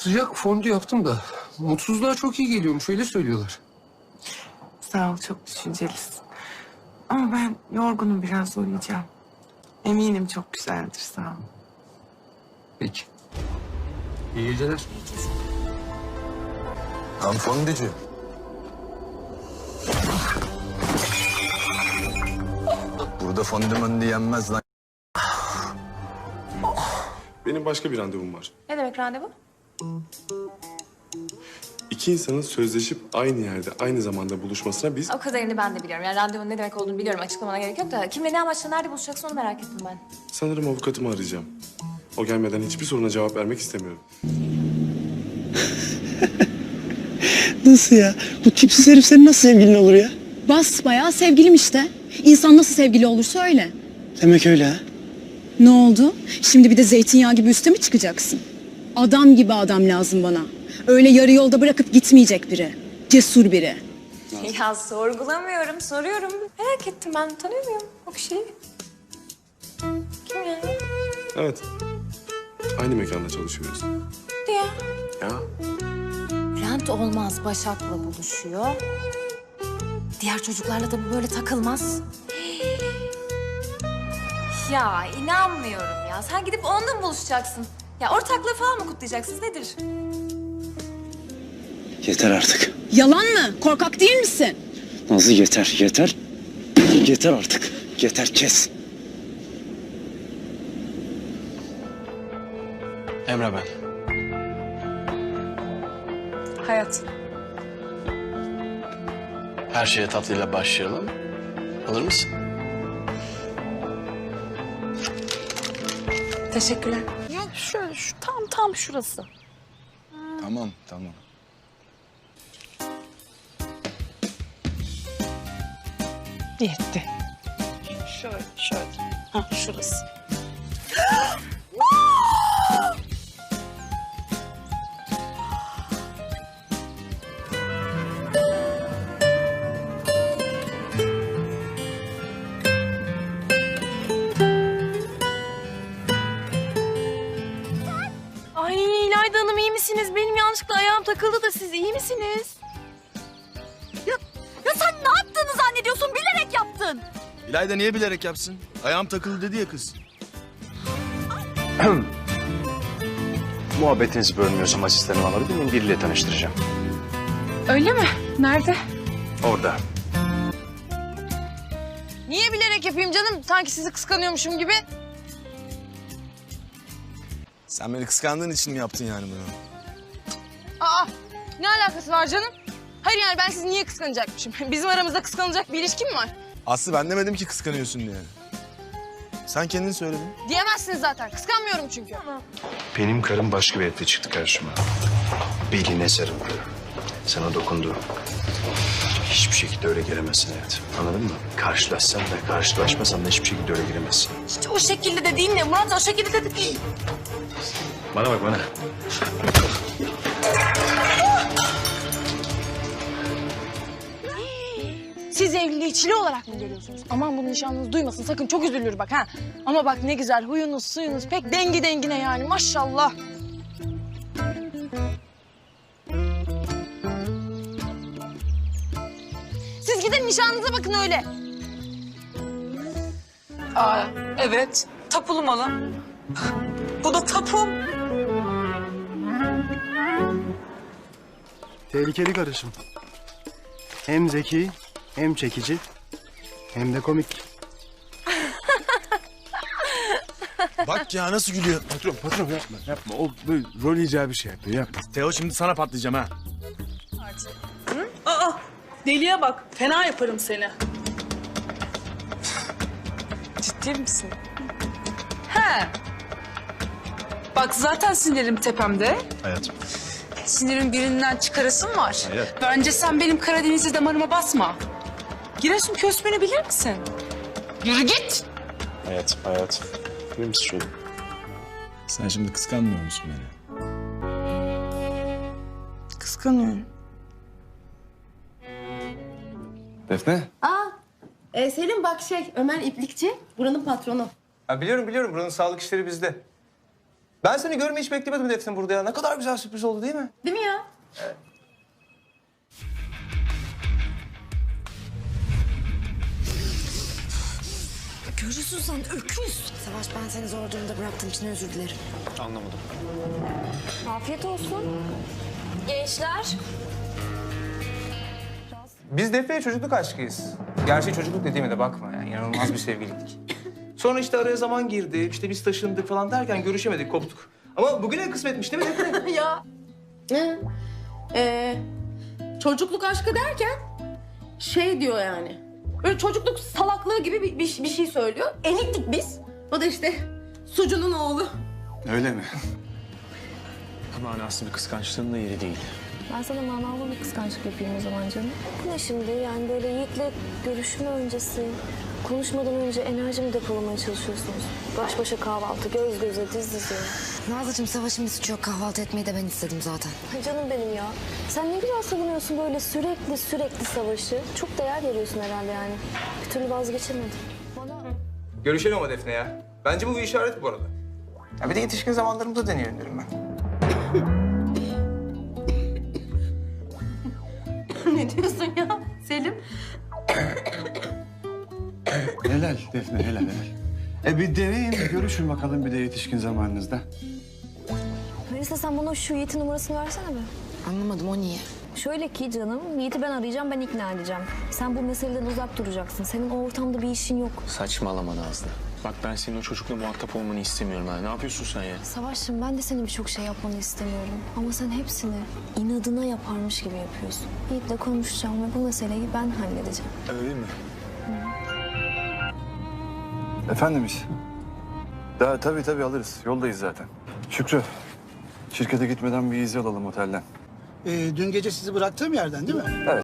sıcak fondü yaptım da mutsuzluğa çok iyi geliyormuş öyle söylüyorlar. Sağ ol çok düşüncelisin. Ama ben yorgunum biraz uyuyacağım. Eminim çok güzeldir sağ ol. Peki. İyi geceler. Hanımefendici. Burada fondömen yenmez lan. Benim başka bir randevum var. Ne demek randevu? İki insanın sözleşip aynı yerde, aynı zamanda buluşmasına biz... O kadarını ben de biliyorum. Yani randevunun ne demek olduğunu biliyorum. Açıklamana gerek yok da kimle ne amaçla nerede buluşacaksın onu merak ettim ben. Sanırım avukatımı arayacağım. O gelmeden hiçbir soruna cevap vermek istemiyorum. Nasıl ya? Bu tipsiz herif senin nasıl sevgilin olur ya? Basbayağı sevgilim işte. İnsan nasıl sevgili olursa öyle. Demek öyle ha. Ne oldu? Şimdi bir de zeytinyağı gibi üste mi çıkacaksın? Adam gibi adam lazım bana. Öyle yarı yolda bırakıp gitmeyecek biri. Cesur biri. Ya sorgulamıyorum, soruyorum. Merak ettim ben. Tanıyor muyum o kişiyi? Kim yani? Evet. Aynı mekanda çalışıyoruz. Diye. Ya Bülent olmaz Başak'la buluşuyor. Diğer çocuklarla da bu böyle takılmaz. Ya inanmıyorum ya. Sen gidip onunla mı buluşacaksın? Ya ortaklığı falan mı kutlayacaksınız? Nedir? Yeter artık. Yalan mı? Korkak değil misin? Nazlı yeter, yeter. Yeter artık. Yeter kes. Emre ben. Hayat. Her şeye tatlıyla başlayalım. Alır mısın? Teşekkürler. Şöyle şu tam tam şurası. Tamam tamam. Yetti. Şöyle şöyle. Ha şurası. misiniz? Benim yanlışlıkla ayağım takıldı da siz iyi misiniz? Ya, ya sen ne yaptığını zannediyorsun? Bilerek yaptın. İlayda niye bilerek yapsın? Ayağım takıldı dedi ya kız. Muhabbetinizi bölmüyorsam asistanımı alabilir miyim? Biriyle tanıştıracağım. Öyle mi? Nerede? Orada. Niye bilerek yapayım canım? Sanki sizi kıskanıyormuşum gibi. Sen beni kıskandığın için mi yaptın yani bunu? Aa ne alakası var canım? Hayır yani ben sizi niye kıskanacakmışım? Bizim aramızda kıskanılacak bir ilişki mi var? Aslı ben demedim ki kıskanıyorsun diye. Sen kendin söyledin. Diyemezsiniz zaten. Kıskanmıyorum çünkü. Benim karım başka bir evde çıktı karşıma. Beline sarıldı. Sana dokundu. Hiçbir şekilde öyle giremezsin hayat. Anladın mı? Karşılaşsan da karşılaşmasan da hiçbir şekilde öyle giremezsin. İşte o şekilde de değil ne Murat? O şekilde de değil. Bana bak bana. Siz evliliği çile olarak mı görüyorsunuz? Aman bunu nişanlınız duymasın sakın çok üzülür bak ha. Ama bak ne güzel huyunuz suyunuz pek dengi dengine yani maşallah. Siz gidin nişanınıza bakın öyle. Aa, evet. Tapulu malı. Bu da tapum. Tehlikeli karışım. Hem zeki, hem çekici, hem de komik. Bak ya nasıl gülüyor. Patron, patron yapma, yapma. O böyle rol icabı bir şey yapıyor, yapma. Teo şimdi sana patlayacağım ha. Aa, deliye bak. Fena yaparım seni. Ciddi misin? He. Bak zaten sinirim tepemde. Hayatım. Sinirin birinden çıkarasın var. Hayır. Bence sen benim Karadenizli damarıma basma. Giresun kösmeni bilir misin? Yürü git. Hayatım, hayatım. Bilir misin şöyle? Sen şimdi kıskanmıyor musun beni? Kıskanıyorum. Defne. E, Selim bak şey Ömer İplikçi buranın patronu. Ha, biliyorum biliyorum buranın sağlık işleri bizde. Ben seni görmeyi hiç beklemedim Defne burada ya. Ne kadar güzel sürpriz oldu değil mi? Değil mi ya? Görürsün sen öküz. Savaş ben seni zor durumda bıraktığım için özür dilerim. Anlamadım. Afiyet olsun. Gençler. Biz Defne'ye çocukluk aşkıyız. Gerçi çocukluk dediğime de bakma yani. inanılmaz bir sevgiliydik. Sonra işte araya zaman girdi. işte biz taşındık falan derken görüşemedik, koptuk. Ama bugüne kısmetmiş değil mi Defne? ya. Ee, çocukluk aşkı derken şey diyor yani. Böyle çocukluk salaklığı gibi bir, bir, bir şey söylüyor. Eniktik biz. O da işte sucunun oğlu. Öyle mi? Manasız bir kıskançlığın da yeri değil. Ben sana manalı bir kıskançlık yapayım o zaman canım. Bu ne şimdi? Yani böyle Yiğit'le görüşme öncesi, konuşmadan önce enerjimi depolamaya çalışıyorsunuz. Baş başa kahvaltı, göz göze, diz dize. Nazlıcığım Savaş'ın bir suçu yok. Kahvaltı etmeyi de ben istedim zaten. Ay canım benim ya. Sen ne güzel savunuyorsun böyle sürekli sürekli savaşı. Çok değer veriyorsun herhalde yani. Bir türlü vazgeçemedin. Bana... Görüşelim ama Defne ya. Bence bu bir işaret bu arada. Ya bir de yetişkin zamanlarımda deneyelim derim ben. ne diyorsun ya Selim? Helal Defne helal helal. E bir deneyin görüşün bakalım bir de yetişkin zamanınızda. Melisa sen bana şu Yiğit'in numarasını versene be. Anlamadım o niye? Şöyle ki canım, Yiğit'i ben arayacağım, ben ikna edeceğim. Sen bu meseleden uzak duracaksın. Senin o ortamda bir işin yok. Saçmalama Nazlı. Bak ben senin o çocukla muhatap olmanı istemiyorum. Ha. Ne yapıyorsun sen ya? Savaş'cığım ben de senin birçok şey yapmanı istemiyorum. Ama sen hepsini inadına yaparmış gibi yapıyorsun. Yiğit'le konuşacağım ve bu meseleyi ben halledeceğim. Öyle mi? Efendimiz. Daha tabii tabii alırız. Yoldayız zaten. Şükrü. Şirkete gitmeden bir izi alalım otelden. Ee, dün gece sizi bıraktığım yerden değil mi? Evet.